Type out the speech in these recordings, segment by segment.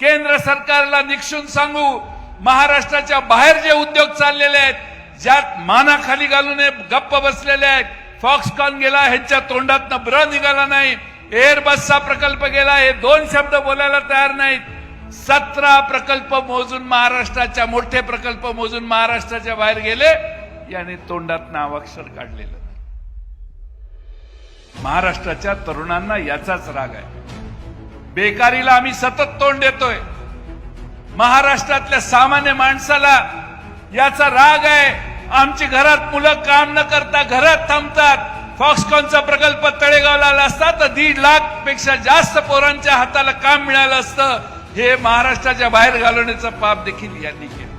केंद्र सरकारला निक्षून सांगू महाराष्ट्राच्या बाहेर जे उद्योग चाललेले आहेत ज्यात मानाखाली घालून गप्प बसलेले आहेत फॉक्सकॉन गेला ह्यांच्या तोंडातनं ब्र निघाला नाही एअरबसचा प्रकल्प गेला हे दोन शब्द बोलायला तयार नाहीत. सतरा प्रकल्प मोजून महाराष्ट्राच्या मोठे प्रकल्प मोजून महाराष्ट्राच्या बाहेर गेले याने तोंडात नावाक्षर काढलेलं महाराष्ट्राच्या तरुणांना याचाच राग आहे. बेकारीला आम्ही सतत तोंड देतोय. महाराष्ट्रातल्या सामान्य माणसाला याचा राग आहे. आमची घरात मुलं काम न करता घरात थांबतात. फॉक्सकॉनचा प्रकल्प तळेगावला आला असता तर दीड लाखपेक्षा जास्त पोरांच्या हाताला काम मिळालं असतं. हे महाराष्ट्राच्या बाहेर घालवण्याचं पाप देखील यांनी केलं.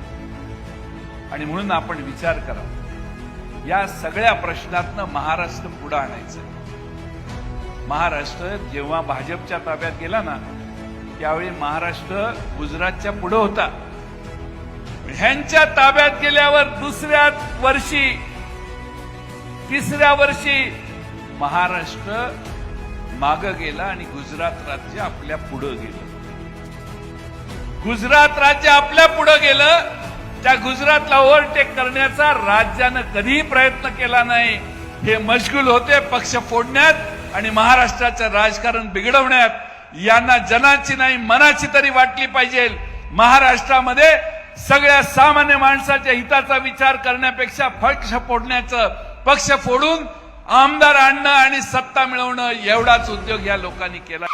आणि म्हणून आपण विचार करा. या सगळ्या प्रश्नातनं महाराष्ट्र पुढे आणायचं. महाराष्ट्र जेव्हा भाजपच्या ताब्यात गेला ना त्यावेळी महाराष्ट्र गुजरातच्या पुढे होता. ह्यांच्या ताब्यात गेल्यावर दुसऱ्या वर्षी तिसऱ्या वर्षी महाराष्ट्र माग गेला आणि गुजरात राज्य आपल्या पुढे गेलं. गुजरात राज्य आपल्या पुढे गेलं त्या गुजरातला ओव्हरटेक करण्याचा राज्यानं कधीही प्रयत्न केला नाही. हे मशगूल होते पक्ष फोडण्यात. आणि महाराष्ट्राचं राजकारण बिघडवण्यात यांना जनाची नाही मनाची तरी वाटली पाहिजे. महाराष्ट्रामध्ये सगळ्या सामान्य माणसाच्या हिताचा विचार करण्यापेक्षा पक्ष फोडण्याचं पक्ष फोडून आमदार आणणं आणि सत्ता मिळवणं एवढाच उद्योग या लोकांनी केला.